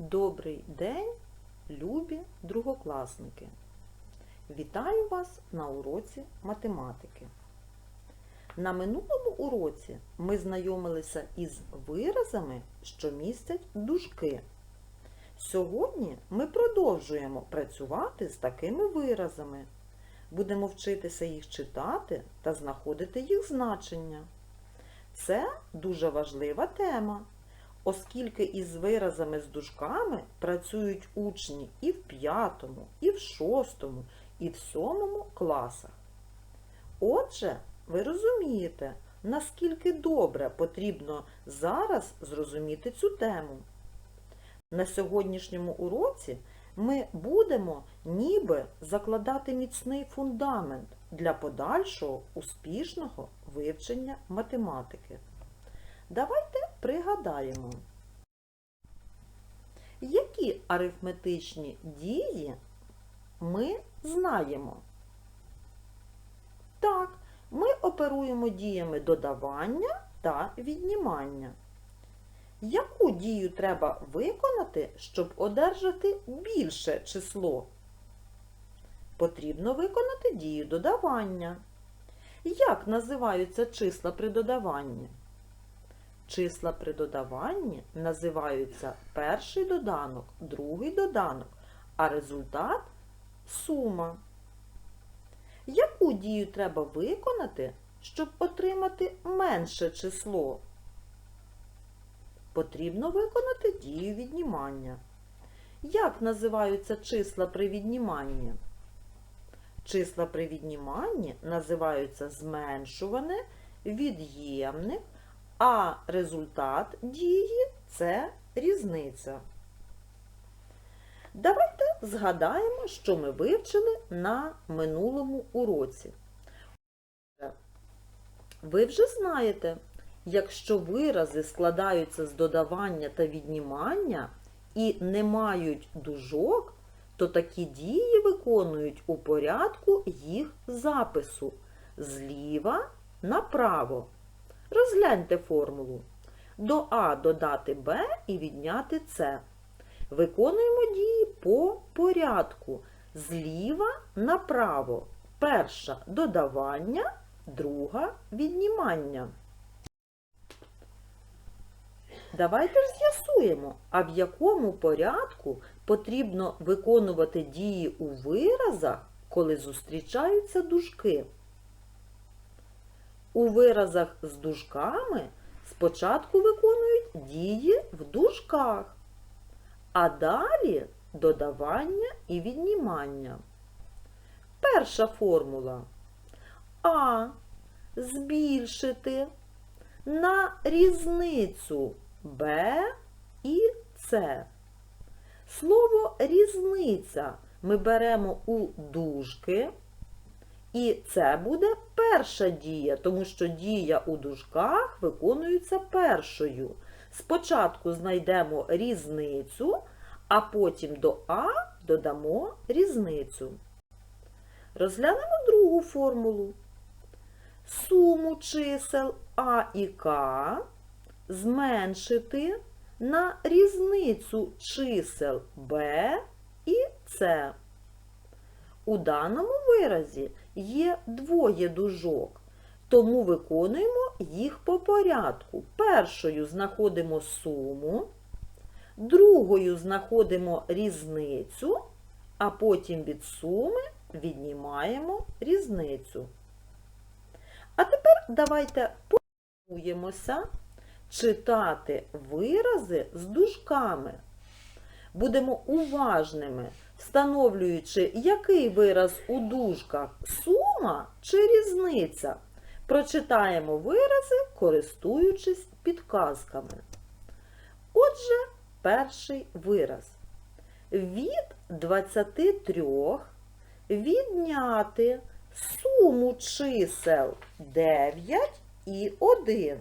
Добрий день, любі другокласники! Вітаю вас на уроці математики. На минулому уроці ми знайомилися із виразами, що містять дужки. Сьогодні ми продовжуємо працювати з такими виразами. Будемо вчитися їх читати та знаходити їх значення. Це дуже важлива тема, оскільки із виразами з дужками працюють учні і в п'ятому, і в шостому, і в сьомому класах. Отже, ви розумієте, наскільки добре потрібно зараз зрозуміти цю тему. На сьогоднішньому уроці ми будемо ніби закладати міцний фундамент для подальшого успішного вивчення математики. Давайте пригадаємо, які арифметичні дії ми знаємо. Так, ми оперуємо діями додавання та віднімання. Яку дію треба виконати, щоб одержати більше число? Потрібно виконати дію додавання. Як називаються числа при додаванні? Числа при додаванні називаються перший доданок, другий доданок, а результат сума. Яку дію треба виконати, щоб отримати менше число? Потрібно виконати дію віднімання. Як називаються числа при відніманні? Числа при відніманні називаються зменшуване, від'ємник, а результат дії це різниця. Давайте згадаємо, що ми вивчили на минулому уроці. Ви вже знаєте, якщо вирази складаються з додавання та віднімання і не мають дужок, то такі дії виконують у порядку їх запису зліва направо. Розгляньте формулу. До А додати Б і відняти С. Виконуємо дії по порядку. Зліва направо. Перша додавання, друга віднімання. Давайте ж з'ясуємо, а в якому порядку потрібно виконувати дії у виразах, коли зустрічаються дужки. У виразах з дужками спочатку виконують дії в дужках, а далі додавання і віднімання. Перша формула А збільшити на різницю Б і С. Слово різниця ми беремо у дужки, і це буде перша дія, тому що дія у дужках виконується першою. Спочатку знайдемо різницю, а потім до А додамо різницю. Розглянемо другу формулу. Суму чисел А і К зменшити на різницю чисел Б і С. У даному виразі є двоє дужок, тому виконуємо їх по порядку. Першою знаходимо суму, другою знаходимо різницю, а потім від суми віднімаємо різницю. А тепер давайте подивимося читати вирази з дужками. Будемо уважними, встановлюючи, який вираз у дужках сума чи різниця. Прочитаємо вирази, користуючись підказками. Отже, перший вираз. Від 23 відняти суму чисел 9 і 1.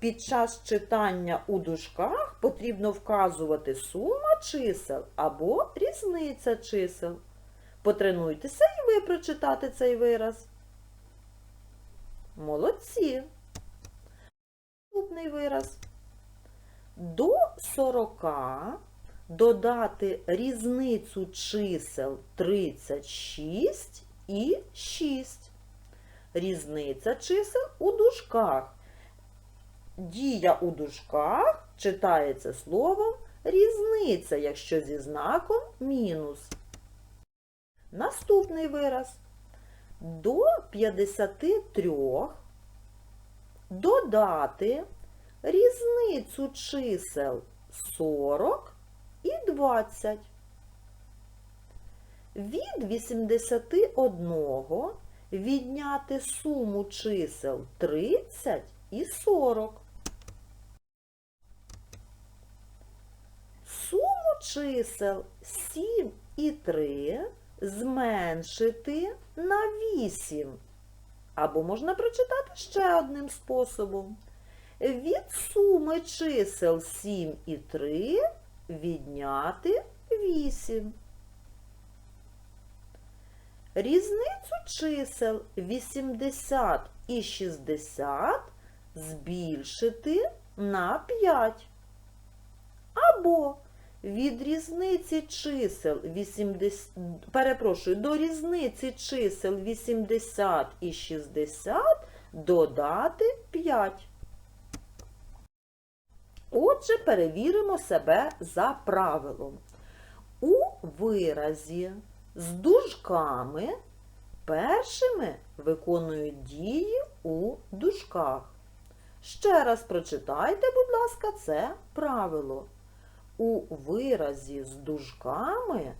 Під час читання у дужках потрібно вказувати сума чисел або різниця чисел. Потренуйтеся і ви прочитати цей вираз. Молодці. Наступний вираз. До 40 додати різницю чисел 36 і 6. Різниця чисел у дужках. Дія у дужках читається словом різниця, якщо зі знаком мінус. Наступний вираз. До 53 додати різницю чисел 40 і 20. Від 81 відняти суму чисел 30 і 40. Суму чисел 7 і 3 зменшити на 8. Або можна прочитати ще одним способом. Від суми чисел 7 і 3 відняти 8. Різницю чисел 80 і 60 збільшити на 5. Або від різниці чисел 80, перепрошую, до різниці чисел 80 і 60 додати 5. Отже, перевіримо себе за правилом. У виразі з дужками першими виконують дії у дужках. Ще раз прочитайте, будь ласка, це правило. У виразі з дужками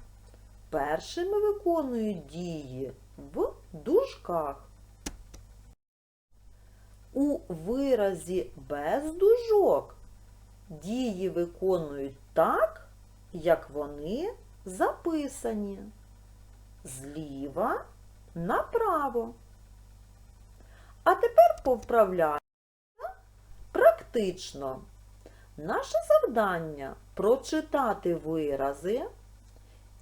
першими виконують дії в дужках. У виразі без дужок дії виконують так, як вони записані. Зліва направо. А тепер повправляємо практично. Наше завдання прочитати вирази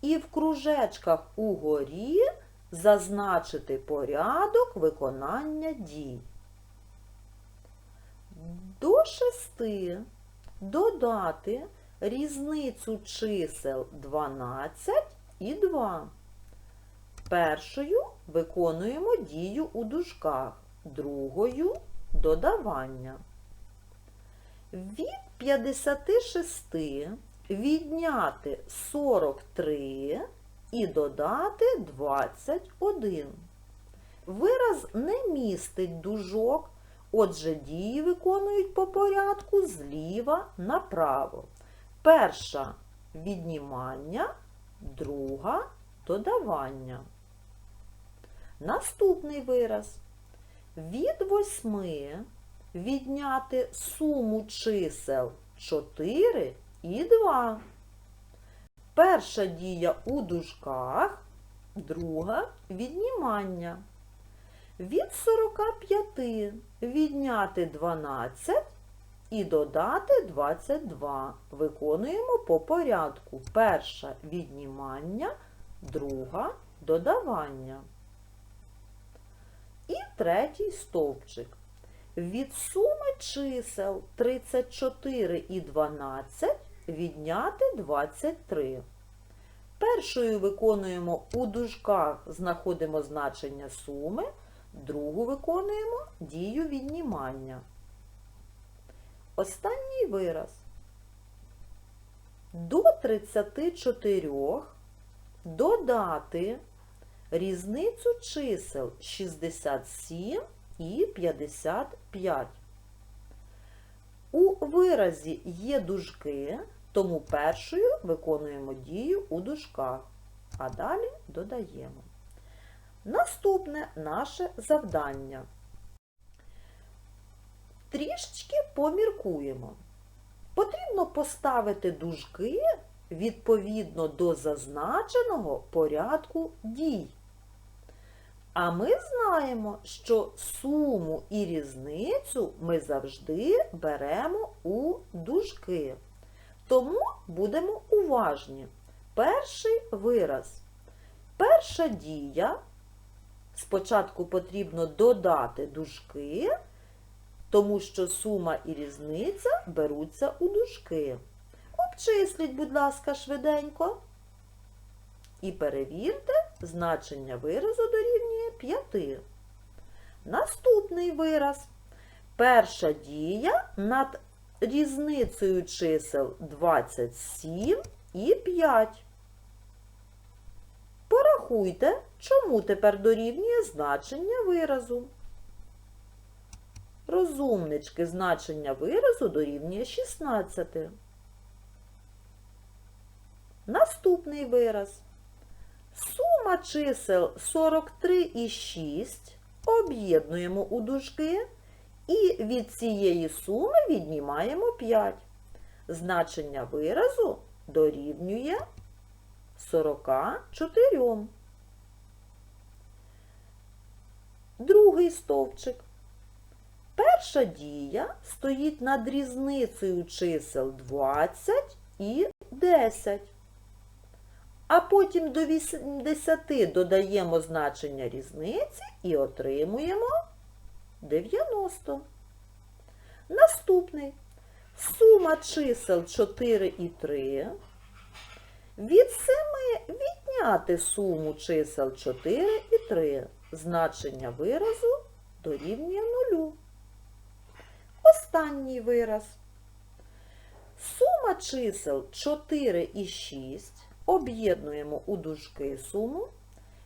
і в кружечках угорі зазначити порядок виконання дій. До шести додати різницю чисел 12 і 2. Першою виконуємо дію у дужках, другою додавання. Від 56 відняти 43 і додати 21. Вираз не містить дужок, отже дії виконують по порядку зліва направо. Перша віднімання, друга додавання. Наступний вираз. Від 8 відняти суму чисел 4 і 2. Перша дія у дужках, друга віднімання. Від 45 відняти 12 і додати 22. Виконуємо по порядку. Перша віднімання, друга додавання. І третій стовпчик. Від суми чисел 34 і 12 відняти 23. Першою виконуємо у дужках, знаходимо значення суми, другу виконуємо дію віднімання. Останній вираз. До 34 додати різницю чисел 67 і 55. У виразі є дужки, тому першою виконуємо дію у дужках, а далі додаємо. Наступне наше завдання. Трішечки поміркуємо. Потрібно поставити дужки відповідно до зазначеного порядку дій. А ми знаємо, що суму і різницю ми завжди беремо у дужки. Тому будемо уважні. Перший вираз. Перша дія. Спочатку потрібно додати дужки, тому що сума і різниця беруться у дужки. Обчисліть, будь ласка, швиденько. І перевірте, значення виразу дорівнює 5. Наступний вираз. Перша дія над різницею чисел 27 і 5. Порахуйте, чому тепер дорівнює значення виразу. Розумнички значення виразу дорівнює 16. Наступний вираз. Сума чисел 43 і 6 об'єднуємо у дужки і від цієї суми віднімаємо 5. Значення виразу дорівнює 44. Другий стовпчик. Перша дія стоїть над різницею чисел 20 і 10. А потім до 80 додаємо значення різниці і отримуємо 90. Наступний. Сума чисел 4 і 3. Від 7 відняти суму чисел 4 і 3. Значення виразу дорівнює 0. Останній вираз. Сума чисел 4 і 6 об'єднуємо у дужки суму.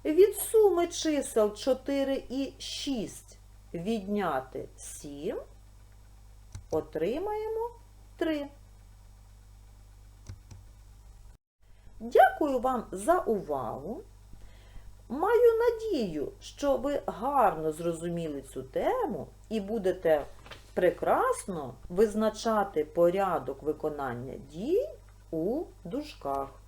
Від суми чисел 4 і 6 відняти 7, отримаємо 3. Дякую вам за увагу. Маю надію, що ви гарно зрозуміли цю тему і будете прекрасно визначати порядок виконання дій у дужках.